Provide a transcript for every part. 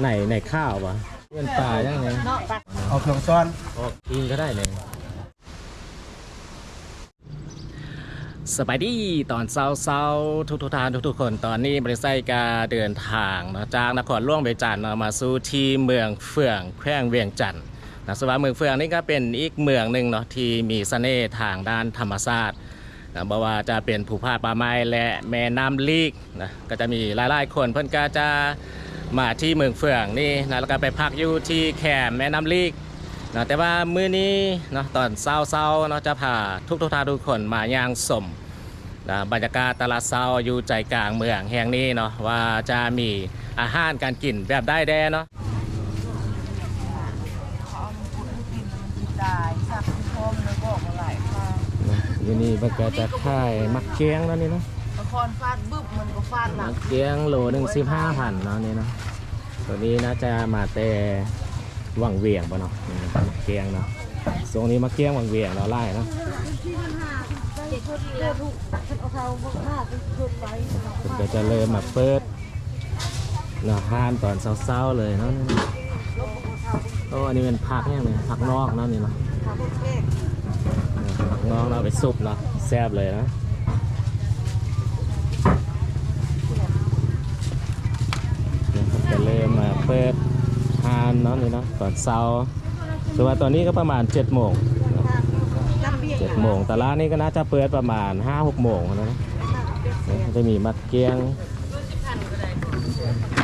ไหนไหนข้าววะเป็นป่ายังไงเนาะปะเอาเครื่องซ้อนออกอิงก็ได้เลยสบายดีตอนเช้าๆทุกทุกๆท่านทุกๆคนตอนนี้บริษัทกาเดินทางเนาะจากนครหล่วงไปจันทน์เนาะมาสู่ที่เมืองเฟืองแขวงเวียงจันทน์นะสว่าเมืองเฟืองนี่ก็เป็นอีกเมืองหนึ่งเนาะที่มีเสน่ห์ทางด้านธรรมชาตินะบ่ว่าจะเป็นภูผาป่าไม้และแม่น้ำลีกนะก็จะมีหลายๆคนเพิ่นก็จะ มาที่เมืองเฟืองนี่นะแล้วก็ไปพักอยู่ที่แคมป์แม่น้ำลีกนะแต่ว่ามื้อนี้เนาะตอนเช้าๆเนาะจะพาทุกทุกๆท่านทุกคนมาย่างสมนะบรรยากาศตลาดเช้าอยู่ใจกลางเมืองแห่งนี้เนาะว่าจะมีอาหารการกินแบบได้แดเนาะจ่ายสักพร้อมแล้วก็มาหลายค่ะอยู่นี่มันก็จะขายมักเกียงแล้วนี่เนาะ ละครฟาดบึ้บมันก็ฟาดหลังเกียงโลหนึ่งสิบห้าพันเนาะนี่เนาะตัวนี้น่าจะมาแต่วังเวียงปะเนาะนี่มักเกียงเนาะตรงนี้มักเกียงวังเวียงเราไล่เนาะมันก็จะเริ่มมาเปิดเนาะห้านตอนเช้าๆเลยเนาะโอ้อันนี้เป็นผักเนี่ยเลยผักนอกเนาะนี่เนาะผักนอกเราเอาไปซุปเนาะแซ่บเลยนะเนี่ยมันจะเริ่มมา เปิดห้านเนาะนี่เนาะตอนเช้าคือว่าตอนนี้ก็ประมาณ7จ็ดโมงเจ็ดโมงแต่ร้านนี้ก็น่าจะเปิดประมาณ5้าหกโมงนะจะมีมักเกียง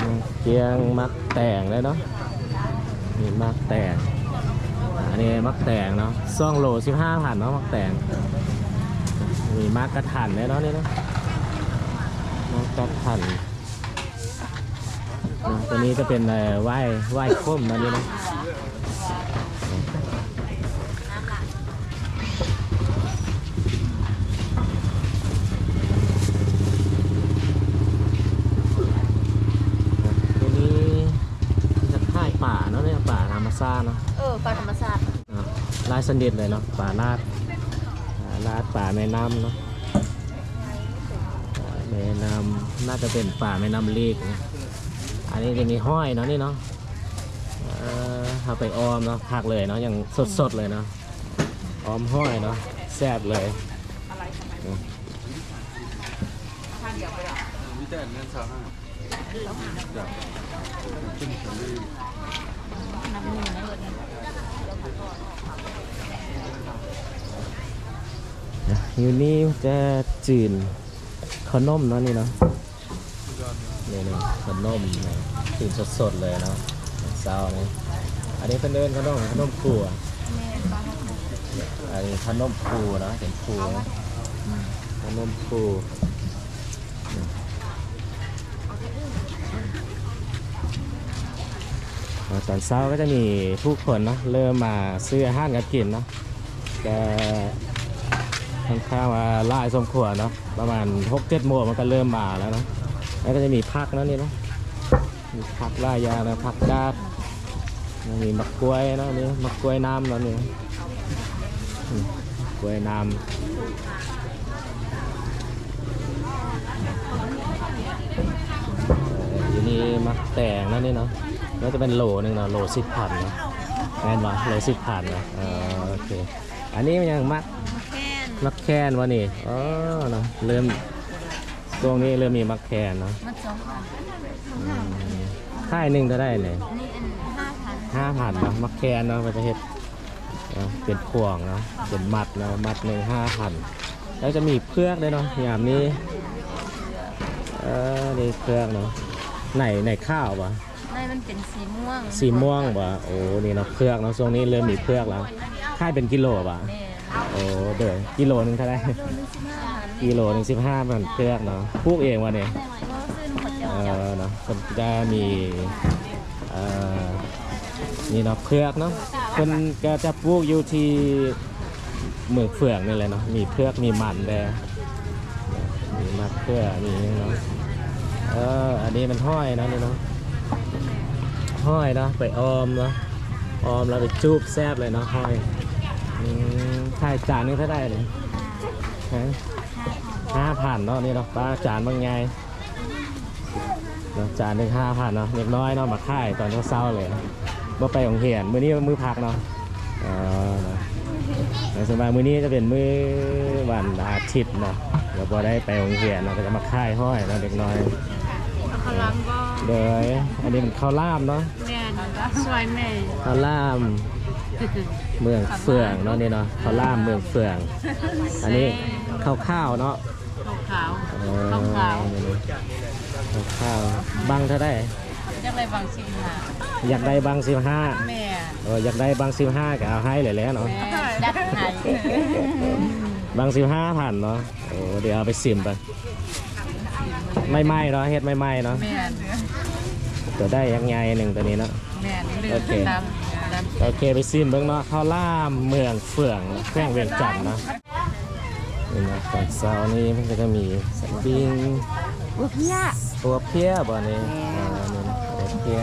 มักเกียงมักแตงเลยเนาะมีมักแตงอันนี้มักแตงเนาะซ่องโลสิบห้าพันเนาะมักแตงมีมักกระถันเลยเนาะนี่เนาะมักกระถัน เนาะตัวนี้จะเป็นเอ่อไหว้ไหว้ข้มเนาะนี่เนาะตัวนี้จะค่ายป่าเนาะเนี่ยป่าธรรมชาติเนาะ เออปลาธรรมศาสตร์เนาะลายสนิทเลยเนาะป่าลาดป่าลาดป่าแม่น้ำเนาะป่าแม่น้ำน่าจะเป็นป่าแม่น้ำลีกนะ อันนี้จะมีห้อยเนาะนี่เนาะเอาไปออมเนาะพักเลยเนาะอย่างสดๆเลยเนาะออมห้อยเนาะแซ่บเลยมีแต่เงินสามห้าจ้ะขึ้นสลีอยู่นี่จะจืนขนมเนาะนี่เนาะ นี่นี่ขนมนะจืนสดๆเลยเนาะเศร้านี่อันนี้เป็นเดินขนมขนมขัวอันนี้ขนมปูเนะเห็นปูนะขนมปูอ่าตอนเช้าก็จะมีผู้คนเนาะเริ่มมาซื้ออาหารกันกินเนาะแต่ค่อนข้างว่าหลายสมควรเนาะประมาณ6 7โมงมันก็เริ่มมาแล้วเนาะ แล้วก็จะมีพักเนาะนี่เนาะมีพักหลายอย่างนะพักกาดมีมะกล้วยเนาะนี่มะกล้วยน้ำเนาะนี่อืมกล้วยน้ำเอ่ออยู่นี่มักแตงเนาะนี่เนาะแล้วจะเป็นโหลหนึ่งเนาะโหลสิบพันเนาะแม่นวะโหลสิบพันเนาะเออโอเคอันนี้มันยังมักแค่นมักแคนวะนี่อ๋อเนาะเริ่ม ช่วงนี้เริ่มมีมักแคนเนาะมันสองพันอืมค่ายหนึ่งก็ได้เลยนี่อันห้าพันห้าพันเนาะมักแคนเนาะมันจะเห็ดเนาะเป็นพวงเนาะเป็นมัดเนาะมัดหนึ่งห้าพันแล้วจะมีเพือกด้วยเนาะยามนี้เออนี่เพือกเนาะไหนไหนข้าววะในมันเป็นสีม่วงสีม่วงวะโอ้นี่เนาะเพือกเนาะช่วงนี้เริ่มมีเพือกแล้วค่ายเป็นกิโลวะแม่โอ้เด้อกิโลหนึงเท่าไหร กิโลหนึ่งสิบห้าพันเพือกเนาะปลูกเองวะเนี่ยเออเนาะคนจะมีเอ่อนี่เนาะเพือกเนาะคนก็จะปลูกอยู่ที่เมืองเฟืองนี่แหละเนาะมีเพือกมีมันแดมีมะเขือมีเนาะเอออันนี้มันห้อยนะนี่เนาะห้อยเนาะไปออมเนาะออมแล้วไปจูบแซบเลยเนาะห้อยอืมถ่ายจานนึงเท่าได้เลยฮะ ห้าพันเนาะนี่เนาะป้าจานบางไงเนาะจานหนึ่งห้าพันเนาะเล็กน้อยเนาะมาค่ายตอนเช้าๆเลยบ่ไปโรงเรียนมื้อนี้มื้อพักเนาะอ๋อเนาะในสมายมื้อนี้จะเป็นมื้อวันอาทิตย์เนาะเราบ่ได้ไปโรงเรียนเนาะก็จะมาค่ายห้อยเนาะเด็กน้อยเอาขลังก็โดยอันนี้เป็นข้าวลามเนาะแม่สวยแม่ข้าวลามเมืองเฟืองเนาะนี่เนาะข้าวลามเมืองเฟือง อันนี้ข้าวข้าวเนาะ ขาวเออขาวขาวข้าวข้าวบังเท่าได้จังไรบางสิ่งหาอยากได้บังสิบห้าแม่เอออยากได้บังสิบห้าก็เอาให้เลยแหล้วเนาะแม่จัดให้บังสิบห้าผ่านเนาะโอ้เดี๋ยวเอาไปซิมไปไม่ไหม้เนาะเฮ็ดไม่ไหม้เนาะแม่ตัวได้ยังไงหนึ่งตัวนี้เนาะแม่ลืโอมเคดำดำโอเคไปซิมเบิ่งเนาะข้าวล่ามเมืองเฟื่องแขวงเวียงจันทน์เนาะ นี่นะตอนเช้านี้มันก็จะมีสปิ้งบุพยตัวเพี้ยบ่นี่เออนี่นะตัวเพี้ย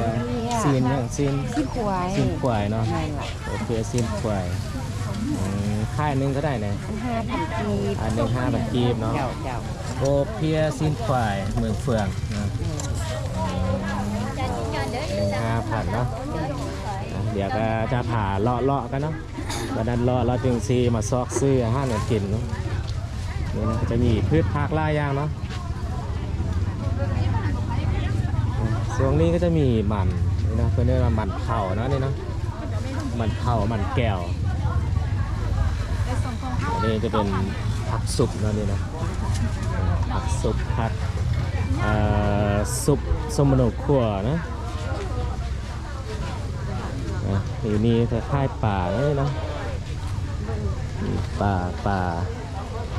ซีนยังซีนที่ควายซีนควายเนาะแม่ล่ะตัวเพี้ยซีนควายอืมค่ายหนึงก็ได้นะห้าพันกีบอันหนึ่งห้าบาทกีบเนาะเจ้าเจ้าโอเพียซินควายเมืองเฟืองนะหนึ่งห้าพันเนาะอะเดี๋ยวก็จะผ่าเลาะเลาะๆกันเนาะวันนั้นเลาะเราะจึงซีมาซอกซื้ออาหารกันกินเนาะ นี่นะจะมีพืชผักหลายอย่างเนาะช่วงนี้ก็จะมีมันนี่นะเพื่อนเรียกว่ามันเผาเนาะนี่เนาะมันเผามันแก้วอันนี้จะเป็นผักสุกเนาะนี่นะผักซุปผักเอ่อซุปสมโนขั่วนะอยู่นี่คล้ายป่าเลยนะป่าป่า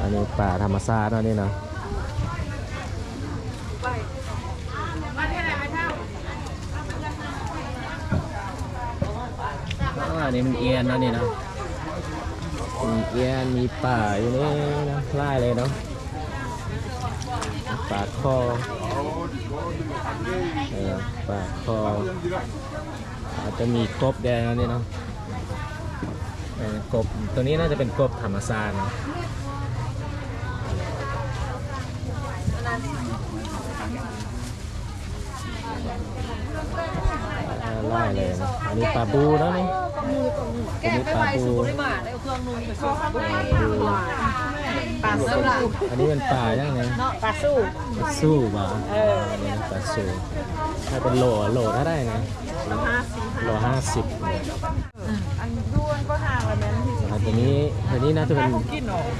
อันนี้ป่าธรรมชาติเนาะนี่เนาะอ๋ออันนี้มันเอียนเนาะนี่เนาะมีเอียนมีป่าอยู่นี่นะไล่เลยเนาะปากคอเออปากคออาจจะมีกบแดงแล้วนี่เนาะเออกบตัวนี้น่าจะเป็นกบธรรมซาน ไล่เลยนะอันนี้ปลาบูแล้วนี่อันนี้ปลาบูปลาสู้อันนี้เป็นปลายังไงเนาะปลาสู้ปลาสู้ป่ะเออปลาสู้ถ้าเป็นโหลโหลถ้าได้ไงโหลห้าสิบอันด้วนก็ห่างแล้วแม่นที่อันนี้อันนี้น่าจะเป็น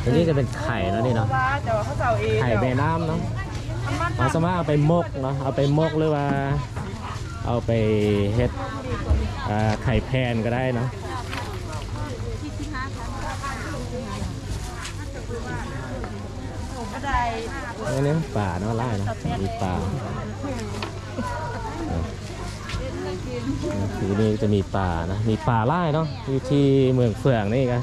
ตัวนี้จะเป็นไข่แล้วนี่เนาะว่าแต่ว่าเขาจะเอาเองไข่แม่น้ำเนาะ เราสามารถเอาไปมกเนาะเอาไปมกหรือว่า เอาไปเฮ็ดไข่แพนก็ได้เนาะก็ได้อันนี้ป่าเนาะไล่เนาะมีป่าคือนี่จะมีป่านะ มีป่าไล่เนาะอยู่ที่เมืองเฟืองนี่กัน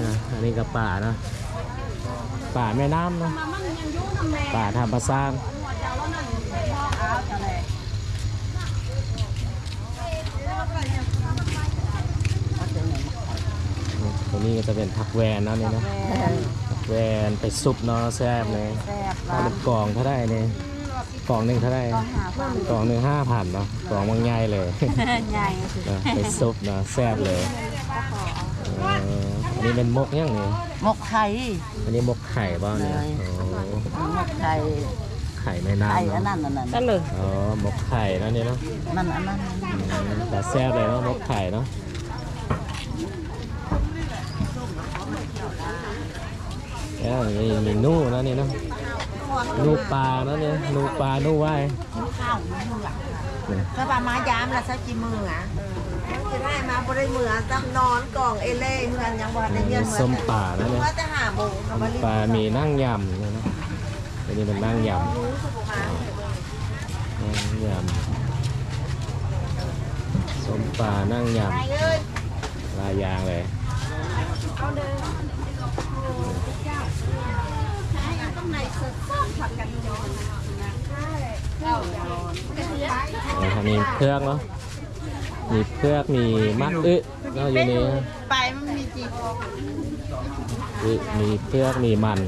อะอั นนี้ก็ป่าเนาะป่าแม่น้ำเนาะป่าธรรมชาติตรงนี้ก็จะเป็นผักแวนเนาะนี่เนาะผักแวนไปซุปเนาะแซ่บเลยแซ่บถ้าเป็นกล่องเท่าได้เนี่ยกล่องหนึ่งเท่าได้กล่องหนึ่งห้าพันเนาะกล่องมันง่ายเลยใหญ่เออไปซุปเนาะแซ่บเลยเอออั นนี้เป็นมกยังไงหมกไข่อันนี้มกไข่บ้างเนี่ยโอ้หมกไข่ไข่แม่น้ำไข่อันเนาะนั้นอันนั้นนั่นเลยอ๋อมกไข่เนาะนี่เนาะนั่นอันนั้นอืมแต่แซ่บเลยเนาะมกไข่เนาะแล้วมีมีนู่เนาะนี่เนาะนู่ปลาเนาะเนี่ยนู่ปลานู่ว่ายข้าวมือหลักก็ปลามายามละสักกี่มืออะ จะได้มาบ่ได้มือต้องนอนกล่องเอเล่เฮือนยังบ่ได้เฮียนส้มป่าเนาะเนี่ยว่าจะหาหมูกับบ่ปลามีนั่งยำนะนะอันนี้เป็นนั่งยำนั่งยำส้มปลานั่งยำลายยางเลยเอาทำมีเครื่องเนาะ มีเครื่องมีมักอึเนาะอยู่นี่นะไปมันมีจีบอึมีเปลือกมีมัน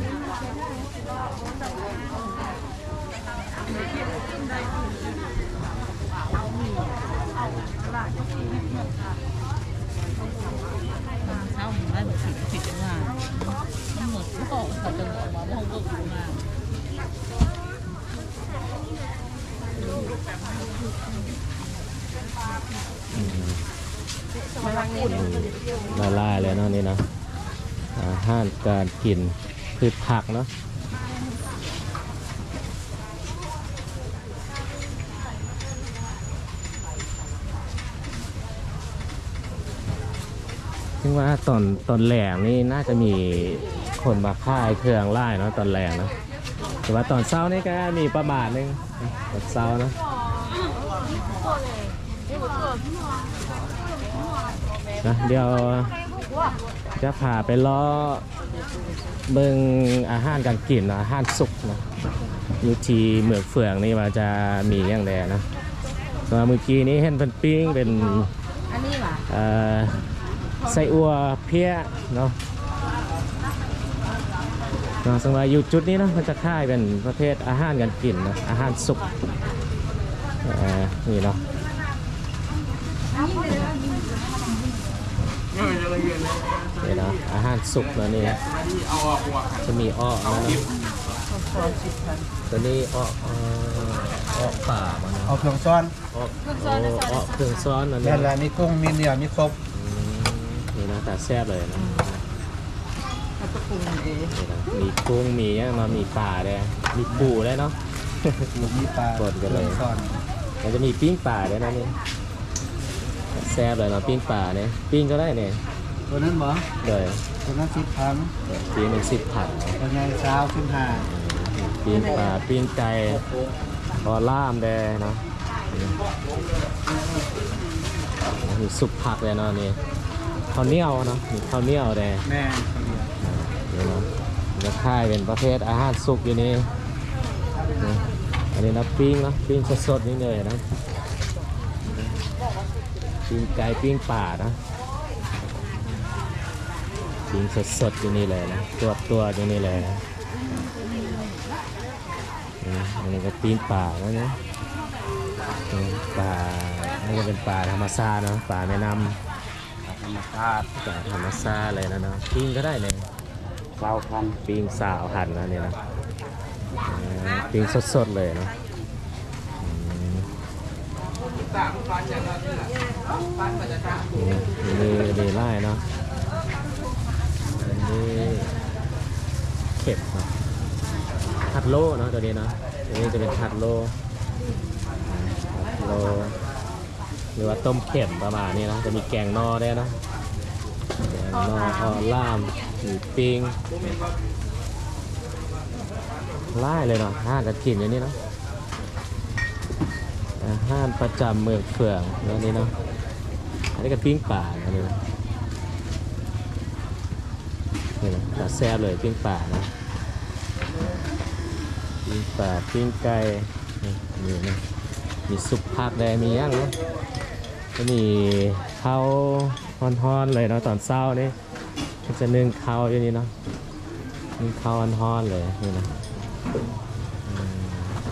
เช้าหมู่บ้านผิดผิดจังหวะมันหมดก็เขาจะบอกมาว่าเขาเบิกมา ละลายเลยเนาะนี่นะอาหารการกินพืชผักเนาะถึงว่าตอนตอนแหลงนี่น่าจะมีคนมาค่ายเครื่องไล่เนาะตอนแหลงเนาะแต่ว่าตอนเช้านี่ก็มีประมาณนึงตอนเช้านะ นะเดี๋ยวจะพาไปล้อเบิงอาหารการกินนะอาหารสุกนะอยู่ที่เมืองเฟืองนี่ว่าจะมีอย่างไรนะตัวเมื่อกี้นี้เห็นเป็นปิ้งเป็นอันนี้ว่ะเอ่อไส้อัวเพี้ยเนาะเนาะสมมติว่าอยู่จุดนี้เนาะมันจะค่ายเป็นประเภทอาหารการกินนะอาหารสุกเอ่อนี่เนาะ นี่นะอาหารสุกแล้วนี่จะมีอ้อนะนะตัวนี้อ้อเอ่ออ้อป่ามันนะเอาเครื่องซ้อนอ้อโอ้อ้อเครื่องซ้อนอันนี้แม่นแหละมีกุ้งมีเนื้อมีครบอืมนี่นะแต่แซ่บเลยนะเขาจะปรุงเองนี่นะมีกุ้งมีอย่างมามีปลาด้วยมีปูได้วยเนาะหมูมีปลาบดกันเลยครื่องซ้อนมันจะมีปิ้งปลาด้วยนะนี่ แซ่บเลยเนาะปิ้งปลาเนี่ยปิ้งก็ได้เนี่ยตัวนั้นบ่เลยตัวนั้นสิบพันปิ้งเป็นสิบผัดเนาะตัวนี้เช้าขึ้นห้าปิ้งปลาปิ้งไก่พอล่ามแดเนาะมีสุกผักเลยเนาะนี่ข้าวเหนียวเนาะมีข้าวเหนียวแดแม่นนี่เนาะจะค่ายเป็นประเภทอาหารสุกอยู่นี่นี่อันนี้นะปิ้งเนาะปิ้งสดๆนี่เลยนะ ปิ้งไก่ปิ้งป่านะปิ้งสดๆอยู่นี่เลยนะตัวตัวๆอยู่นี่เลยนะนี่อันนี้ก็ปีนป่าแล้วเนี่ยอืมป่าอันนี้ก็เป็นป่าธรรมชาติเนาะป่าแม่น้ธรรมชาติำป่าธรรมชาติเลยนะเนาะปิ้งก็ได้เนี่ยเช้าพันปิ้งสาวหั่นนะเนี่ยนะอ่าปิ้งสดๆเลยเนาะอืม นี่นี่นี่ไล่เนาะดีเข็บเนาะทัดโลเนาะตัวนี้เนาะตัวนี้จะเป็นทัดโลโลหรือว่าต้มเข็มประมาณนี้นะจะมีแกงนอได้นะแกงนอออล่ามหรือปิ้งไล่เลยเนาะห้ากันกินอย่างนี้เนาะ หารประจำเมืองเฟืองแล้วนี่เนาะอันนี้ก็ปิ้งป่าอันนี้นะนี่นะแต่แซ่บเลยปิ้งป่านะปิ้งป่าปิ้งไก่นี่นี่นะมีซุปผักแดงมีอย่างเนาะก็มีข้าวฮ้อนๆเลยเนาะตอนเช้านี่จะนึ่งข้าวอยู่นี่เนาะนึ่งข้าวฮ้อนๆเลยนี่นะ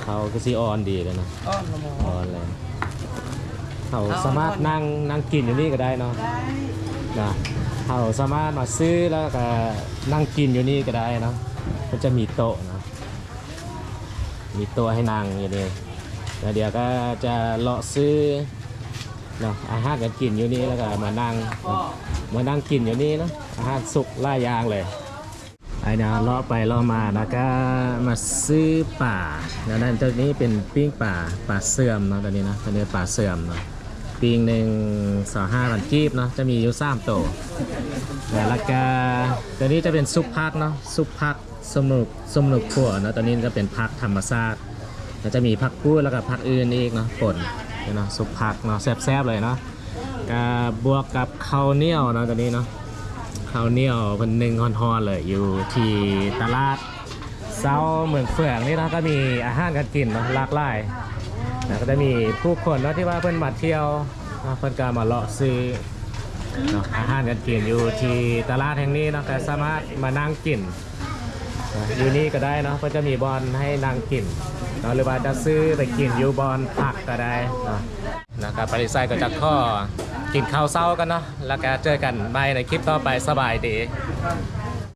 ข้าวก็ซีออนดีเลยเนาะอ้อนละโมออนเลยเขาสามารถนั่งนั่งกินอยู่นี่ก็ได้เนาะได้นะเขาสามารถมาซื้อแล้วก็นั่งกินอยู่นี่ก็ได้เนาะมันจะมีโต๊ะเนาะมีโต๊ะให้นั่งอยู่นี่แล้วเดี๋ยวก็จะเลาะซื้อเนาะอาหารกันกินอยู่นี่แล้วก็มานั่งมานั่งกินอยู่นี่เนาะอาหารสุกหล่ายอย่างเลย ไอ้นะเลาะไปเลาะมาแล้วก็มาซื้อป่าแล้วนั่นตัวนี้เป็นปิ้งป่าป่าเสื่อมเนาะตัวนี้นะตัวนี้ป่าเสื่อมเนาะปิ้งหนึ่งสองห้าพันกีบเนาะจะมีอยู่สามโตวแล้วก็ตัวนี้จะเป็นซุปพักเนาะซุปพักสมุกสมุกขั่วเนาะตัวนี้จะเป็นพักธรรมชาติแล้วจะมีผักกู้ดแล้วก็ผักอื่นอีกเนาะป่นเนาะสุกผักเนาะแซ่บๆเลยเนาะกับบวกกับข้าวเหนียวเนาะตัวนี้เนาะ ข้าวเหนียวเป็นหนึ่งฮอนๆเลยอยู่ที่ตลาดเซาเหมืองเฟืองนี่นะก็มีอาหารการกินเนาะหลากหลายนะก็จะมีผู้คนเนาะที่ว่าเพิ่อนมาเที่ยวเนาะเพิ่อนก็มาเลาะซื้อเนาะอาหารกันกินอยู่ที่ตลาดแห่งนี้เนาะก็สามารถมานั่งกินนะอยู่นี่ก็ได้เนาะก็จะมีบอลให้นั่งกินเนาะหรือว่าจะซื้อไปกินอยู่บอลผักก็ได้เนาะนะครับปริไซก็จะข้อ กินข้าวเศร้ากันเนาะแล้วก็เจอกันใหม่ในคลิปต่อไปสบายดี